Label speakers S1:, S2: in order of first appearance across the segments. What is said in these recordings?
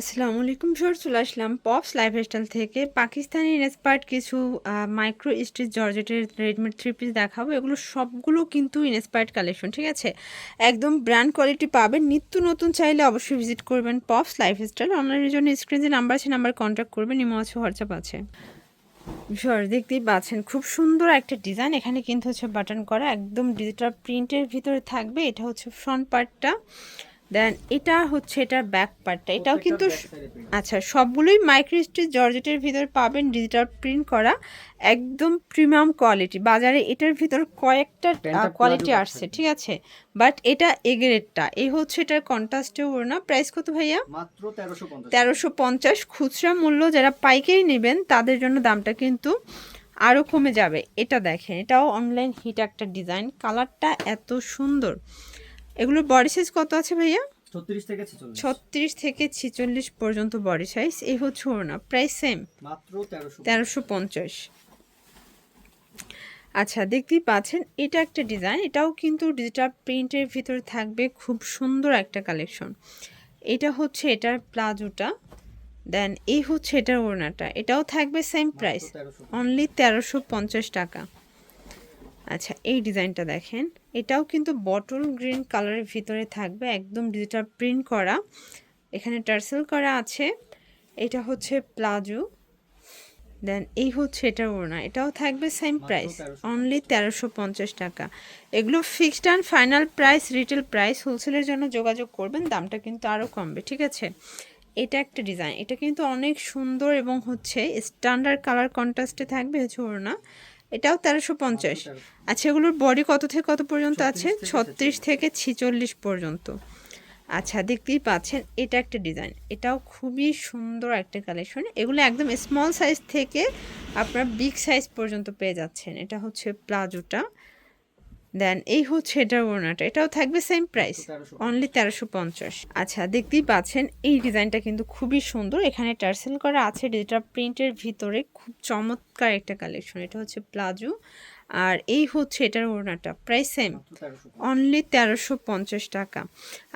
S1: আসসালামু আলাইকুম স্যার চলে আসলাম পপস লাইফস্টাইল থেকে। পাকিস্তানি ইনস্পায়ার্ড কিছু মাইক্রো স্টিচ জর্জেটের রেডিমেড থ্রি পিস দেখাবো। এগুলো সবগুলো কিন্তু ইনস্পায়ার্ড কালেকশন ঠিক আছে? একদম ব্র্যান্ড কোয়ালিটি পাবেন। নিত্য নতুন চাইলে অবশ্যই ভিজিট করবেন পপস লাইফস্টাইল অনলাইনের জন্য স্ক্রিনে যে নাম্বার আছে নাম্বার কন্ট্যাক্ট করবেন, ইমো আছে হোয়াটসঅ্যাপ আছে। স্যার দেখতেই পাচ্ছেন, খুব সুন্দর একটা ডিজাইন এখানে কিন্তু হচ্ছে বাটন করা, একদম ডিজিটাল প্রিন্টের ভিতরে থাকবে। এটা হচ্ছে ফ্রন্ট পার্টটা দেন এটা হচ্ছে এটার ব্যাক পার্টটা এটাও কিন্তু আচ্ছা সবগুলোই মাইক্রোস্টিচ জর্জেটের ভিতর পাবেন ডিজিটাল প্রিন্ট করা। একদম প্রিমিয়াম কোয়ালিটি বাজারে এটার ভিতর কয়েকটা কোয়ালিটি আসছে ঠিক আছে? বাট এটা এগেরেটটা এই হচ্ছে এটার কন্ট্রাস্টে ওড়না। প্রাইস কত ভাইয়া?
S2: মাত্র তেরোশো পঞ্চাশ।
S1: তেরোশো পঞ্চাশ। খুচরা মূল্য যারা পাইকারি নেবেন তাদের জন্য দামটা কিন্তু আরও কমে যাবে। এটা দেখেন এটাও অনলাইন হিট একটা ডিজাইন কালারটা এত সুন্দর। এগুলোর বডি সাইজ কত আছে ভাইয়া?
S2: ছত্রিশ থেকে ছেচল্লিশ।
S1: পর্যন্ত বডি সাইজ এই হচ্ছে ওড়না প্রাইস সেম
S2: তেরোশো।
S1: তেরোশো পঞ্চাশ। আচ্ছা দেখতেই পাচ্ছেন এটা একটা ডিজাইন এটাও কিন্তু ডিজিটাল প্রিন্টের ভিতরে থাকবে। খুব সুন্দর একটা কালেকশন এটা হচ্ছে এটার প্লাজোটা। দেন এই হচ্ছে এটার ওড়নাটা। এটাও থাকবে সেম প্রাইস অনলি তেরোশো। পঞ্চাশ টাকা। আচ্ছা এই ডিজাইনটা দেখেন। এটাও কিন্তু বটল গ্রিন কালারের ভিতরে থাকবে একদম ডিজিটাল প্রিন্ট করা। এখানে টার্সেল করা আছে এটা হচ্ছে প্লাজো দেন এই হচ্ছে এটা ওড়না এটাও থাকবে সেম প্রাইস অনলি তেরোশো পঞ্চাশ টাকা। এগুলো fixed and final price retail price হোলসেলের জন্য যোগাযোগ করবেন দামটা কিন্তু আরও কমবে ঠিক আছে? এটা একটা ডিজাইন এটা কিন্তু অনেক সুন্দর এবং হচ্ছে স্ট্যান্ডার্ড কালার কন্ট্রাস্টে থাকবে হচ্ছে ওড়না। এটাও তেরোশো পঞ্চাশ। আচ্ছা এগুলোর বডি কত থেকে কত পর্যন্ত আছে? ছত্রিশ। থেকে ছিচল্লিশ পর্যন্ত। আচ্ছা দেখতেই পাচ্ছেন এটা একটা ডিজাইন এটাও খুবই সুন্দর একটা কালেকশন এগুলো একদম স্মল সাইজ থেকে আপনার বিগ সাইজ পর্যন্ত পেয়ে যাচ্ছেন। এটা হচ্ছে প্লাজোটা। দেন এই হচ্ছে এটার ওড়নাটা। এটাও থাকবে সেম প্রাইস অনলি তেরোশো পঞ্চাশ। আচ্ছা দেখতেই পাচ্ছেন, এই ডিজাইনটা কিন্তু খুবই সুন্দর। এখানে টার্সেল করা আছে ডিজিটাল প্রিন্টের ভিতরে, খুব চমৎকার একটা কালেকশন এটা হচ্ছে প্লাজো আর এই হচ্ছে এটার ওড়নাটা, প্রাইস সেম অনলি তেরোশো পঞ্চাশ টাকা।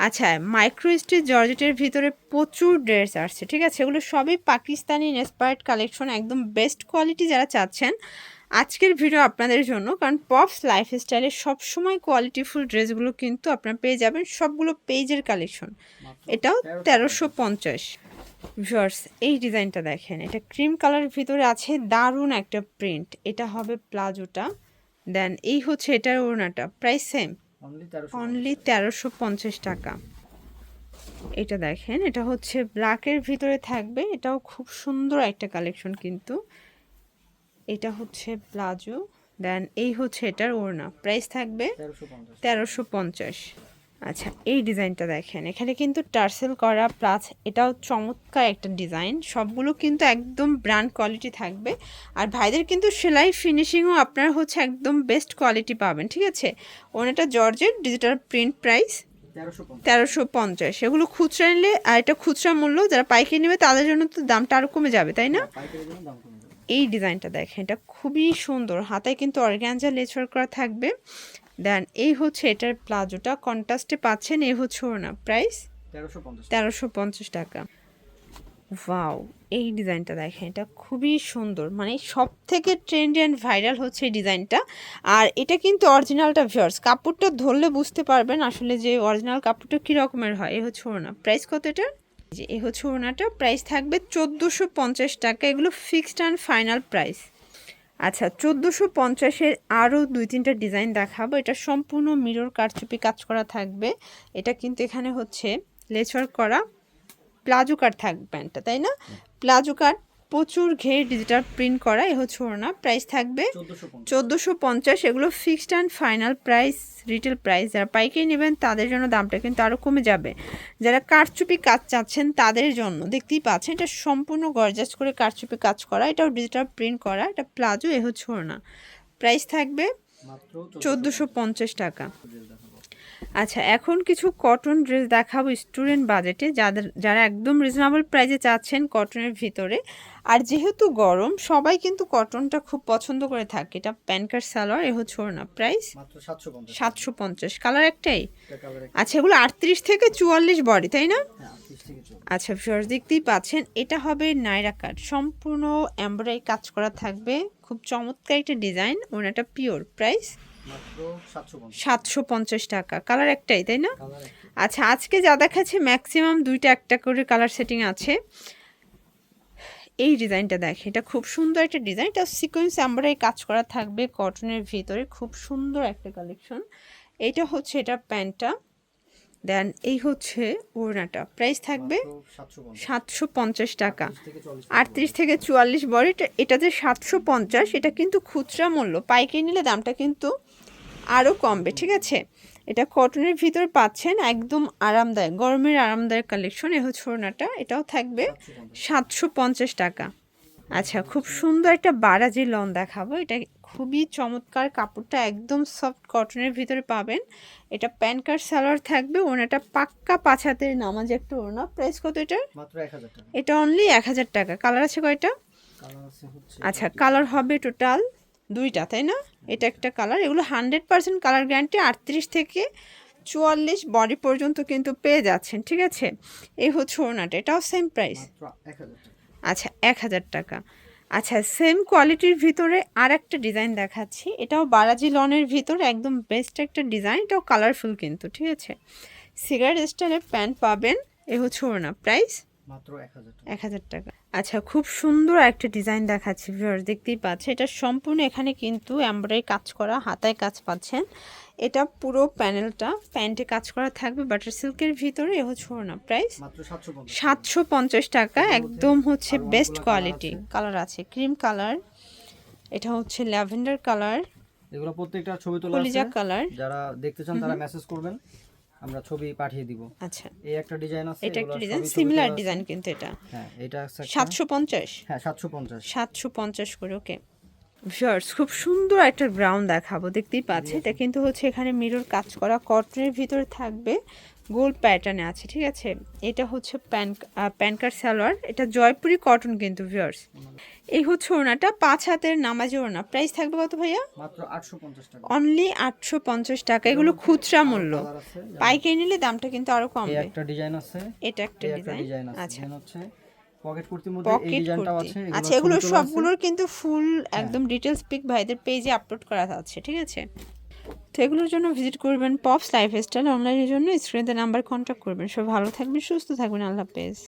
S1: আচ্ছা মাইক্রো স্টিচ জর্জেটের ভিতরে প্রচুর ড্রেস আসছে, ঠিক আছে? এগুলো সবই পাকিস্তানি ইন্সপায়ার্ড কালেকশন একদম বেস্ট কোয়ালিটি যারা চাচ্ছেন আজকের ভিডিও আপনাদের জন্য কারণ পপস লাইফস্টাইলে সবসময় কোয়ালিটিফুল ড্রেসগুলো কিন্তু আপনারা পেয়ে যাবেন সবগুলো পেজের কালেকশন এটাও তেরোশো পঞ্চাশ। ভিউয়ার্স এই ডিজাইনটা দেখেন এটা ক্রিম কালারের ভিতরে আছে দারুণ একটা প্রিন্ট এটা হবে প্লাজোটা দেন এই হচ্ছে এটার ওড়নাটা প্রাইস সেম
S2: অনলি তেরোশো
S1: পঞ্চাশ টাকা। এটা দেখেন এটা হচ্ছে ব্ল্যাকের ভিতরে থাকবে এটাও খুব সুন্দর একটা কালেকশন কিন্তু। এটা হচ্ছে প্লাজো। দেন এই হচ্ছে এটার ওড়না। প্রাইস থাকবে
S2: তেরোশো পঞ্চাশ।
S1: আচ্ছা এই ডিজাইনটা দেখেন। এখানে কিন্তু টার্সেল করা প্লাস এটাও চমৎকার একটা ডিজাইন। সবগুলো কিন্তু একদম ব্র্যান্ড কোয়ালিটি থাকবে। আর ভাইদের কিন্তু সেলাই ফিনিশিংও আপনার হচ্ছে একদম বেস্ট কোয়ালিটি পাবেন ঠিক আছে? ওনাটা জর্জের ডিজিটাল প্রিন্ট প্রাইস
S2: তেরোশো পঞ্চাশ।
S1: এগুলো খুচরা নিলে আর এটা খুচরা মূল্য যারা পাইকারি নেবে তাদের জন্য তো দামটা আরও কমে যাবে তাই না? এই ডিজাইনটা দেখেন এটা খুবই সুন্দর। হাতায় কিন্তু অর্গ্যানজা লেচার করা থাকবে। দেন এই হচ্ছে এটার প্লাজোটা। কন্ট্রাস্টে পাচ্ছেন এই হচ্ছে ওনা প্রাইস?
S2: তেরোশো পঞ্চাশ
S1: তেরোশো পঞ্চাশ টাকা। ওয়াও এই ডিজাইনটা দেখেন এটা খুবই সুন্দর। মানে সব থেকে ট্রেন্ডি অ্যান্ড ভাইরাল হচ্ছে এই ডিজাইনটা। আর এটা কিন্তু অরিজিনালটা ভিওর্স কাপড়টা ধরলে বুঝতে পারবেন আসলে যে অরিজিনাল কাপড়টা কী রকমের হয়। এ হচ্ছে ওড়না। প্রাইস কত এটার? যে এ হচ্ছে ওড়নাটা। প্রাইস থাকবে চোদ্দোশো পঞ্চাশ টাকা। এগুলো ফিক্সড অ্যান্ড ফাইনাল প্রাইস আচ্ছা চোদ্দোশো পঞ্চাশের আরও দুই তিনটা ডিজাইন দেখাবো। এটা সম্পূর্ণ মিরর কারচুপি কাজ করা থাকবে। এটা কিন্তু এখানে হচ্ছে লেচার করা প্লাজো কার্ড থাকবে প্যান্টটা তাই না? প্লাজো কাট প্রচুর ঘের ডিজিটাল প্রিন্ট করা এ হচ্ছে ওড়না প্রাইস থাকবে
S2: চোদ্দোশো পঞ্চাশ।
S1: এগুলো fixed and final price retail price যারা পাইকারি নেবেন তাদের জন্য দামটা কিন্তু আরও কমে যাবে। যারা কারচুপি কাজ চাচ্ছেন তাদের জন্য দেখতেই পাচ্ছেন এটা সম্পূর্ণ গরজাস করে কারচুপি কাজ করা এটাও ডিজিটাল প্রিন্ট করা এটা প্লাজো এ হচ্ছে ওড়না। প্রাইস থাকবে চোদ্দোশো পঞ্চাশ। টাকা। আচ্ছা এখন কিছু কটন ড্রেস দেখাবো স্টুডেন্ট বাজেটে যাদের যারা একদম রিজনেবল প্রাইসে চাচ্ছেন কটনের ভিতরে। আর যেহেতু গরম সবাই কিন্তু কটনটা খুব পছন্দ করে থাকে। এটা প্যানকার সালোয়ার এ হচ্ছে না প্রাইস
S2: মাত্র সাতশো পঞ্চাশ
S1: কালার একটাই? আচ্ছা এগুলো আটত্রিশ থেকে চুয়াল্লিশ বডি তাই না?
S2: হ্যাঁ
S1: আচ্ছা ভিউয়ার্স দেখতেই পাচ্ছেন এটা হবে নাইরা কাট সম্পূর্ণ এমব্রয়ডারি কাজ করা থাকবে। খুব চমৎকার একটা ডিজাইন ওনাটা পিওর প্রাইস
S2: সাতশো পঞ্চাশ।
S1: টাকা। কালার একটাই তাই না? আচ্ছা আজকে যা দেখাচ্ছে ম্যাক্সিমাম দুইটা একটা করে কালার সেটিং আছে। এই ডিজাইনটা দেখে এটা খুব সুন্দর একটা ডিজাইন। এটা সিকোয়েন্স এমব্রয়ডারি কাজ করা থাকবে কটনের ভিতরে। খুব সুন্দর একটা কালেকশন এইটা হচ্ছে এটা প্যান্টটা। দেন এই হচ্ছে ওড়নাটা। প্রাইস থাকবে
S2: সাতশো পঞ্চাশ।
S1: টাকা। আটত্রিশ থেকে চুয়াল্লিশ বড়। এটা এটা যে সাতশো পঞ্চাশ এটা কিন্তু খুচরা মূল্য। পাইকারি নিলে দামটা কিন্তু আরও কমবে ঠিক আছে? এটা কটনের ভিতর পাচ্ছেন একদম আরামদায়ক গরমের আরামদায়ক কালেকশন এ হচ্ছে ওড়নাটা এটাও থাকবে সাতশো পঞ্চাশ টাকা। আচ্ছা খুব সুন্দর একটা বারাজি লন দেখাবো এটা খুবই চমৎকার কাপড়টা একদম সফট কটনের ভিতরে পাবেন। এটা প্যান কার্ড সালোয়ার থাকবে ওনাটা পাক্কা হাতের নামাজ একটা ওড়না প্রাইস কত
S2: টাকা।
S1: এটা অনলি এক হাজার টাকা কালার আছে কয়টা? আচ্ছা কালার হবে টোটাল দুইটা তাই না? এটা একটা কালার এগুলো হান্ড্রেড পার্সেন্ট কালার গ্যারান্টি আটত্রিশ থেকে চুয়াল্লিশ বডি পর্যন্ত কিন্তু পেয়ে যাচ্ছেন ঠিক আছে? এই হচ্ছে ওড়নাটা এটাও সেম প্রাইস আচ্ছা এক হাজার টাকা। আচ্ছা সেম কোয়ালিটির ভিতরে আর একটা ডিজাইন দেখাচ্ছি এটাও বারাজি লনের ভিতরে একদম বেস্ট একটা ডিজাইন এটাও কালারফুল কিন্তু ঠিক আছে? সিগারেট স্টাইলের প্যান্ট পাবেন এ হচ্ছে ওড়না প্রাইস
S2: মাত্র এক হাজার টাকা।
S1: আচ্ছা খুব সুন্দর একটা ডিজাইন দেখাচ্ছি ভিউয়ার্স দেখতেই পাচ্ছে এটা সম্পূর্ণ এখানে কিন্তু এমব্রয়ডারি কাজ করা হাতায় কাজ পাচ্ছেন। এটা পুরো প্যানেলটা প্যান্টে কাজ করা থাকবে বাটার সিল্কের ভিতরে এ হচ্ছে ওড়না। প্রাইস
S2: সাতশো পঞ্চাশ
S1: টাকা। একদম হচ্ছে বেস্ট কোয়ালিটি কালার আছে। ক্রিম কালার এটা হচ্ছে ল্যাভেন্ডার কালার
S2: এগুলো প্রত্যেকটা ছবি তোলা আছে।
S1: কালার
S2: যারা দেখতে চান তারা মেসেজ করবেন। আমরা ছবি পাঠিয়ে দিব।
S1: আচ্ছা।
S2: এই একটা ডিজাইন আছে
S1: এটা একটা ডিজাইন সিমিলার ডিজাইন কিন্তু এটা।
S2: হ্যাঁ এটা আছে একটা-
S1: সাতশো পঞ্চাশ?
S2: হ্যাঁ সাতশো পঞ্চাশ।
S1: সাতশো পঞ্চাশ করে ওকে ভিউয়ার্স খুব সুন্দর একটা ব্রাউন দেখাবো দেখতেই পাচ্ছি এটা কিন্তু হচ্ছে এখানে মিরর কাজ করা কটনের ভিতরে থাকবে। গোল প্যাটার্নে আছে ঠিক আছে? এটা হচ্ছে প্যান প্যান কার্ড সালোয়ার এটা জয়পুরি কটন কিন্তু ভিউয়ার্স এই হচ্ছে ওনাটা পাঁচ হাতের নামাজি ওনা প্রাইস থাকবে কত ভাইয়া?
S2: মাত্র আটশো পঞ্চাশ টাকা।
S1: অনলি আটশো পঞ্চাশ টাকা। এগুলো খুচরা মূল্য। পাইকারি নিলে দামটা কিন্তু
S2: আরও
S1: কমবে।
S2: একটা ডিজাইন আছে।
S1: এটা একটা ডিজাইন আচ্ছা।
S2: হচ্ছে পকেট কুর্তির মধ্যে এই ডিজাইনটাও আছে
S1: আচ্ছা এগুলো
S2: আছে।
S1: সবগুলোর কিন্তু ফুল একদম ডিটেলস পিক ভাইদের পেজে আপলোড করা আছে ঠিক আছে? তো এগুলোর জন্য ভিজিট করবেন, পপস লাইফস্টাইল অনলাইনের জন্য স্ক্রিনে নাম্বার কন্ট্যাক্ট করবেন। সব ভালো থাকবেন, সুস্থ থাকবেন, আল্লাহ হাফেজ।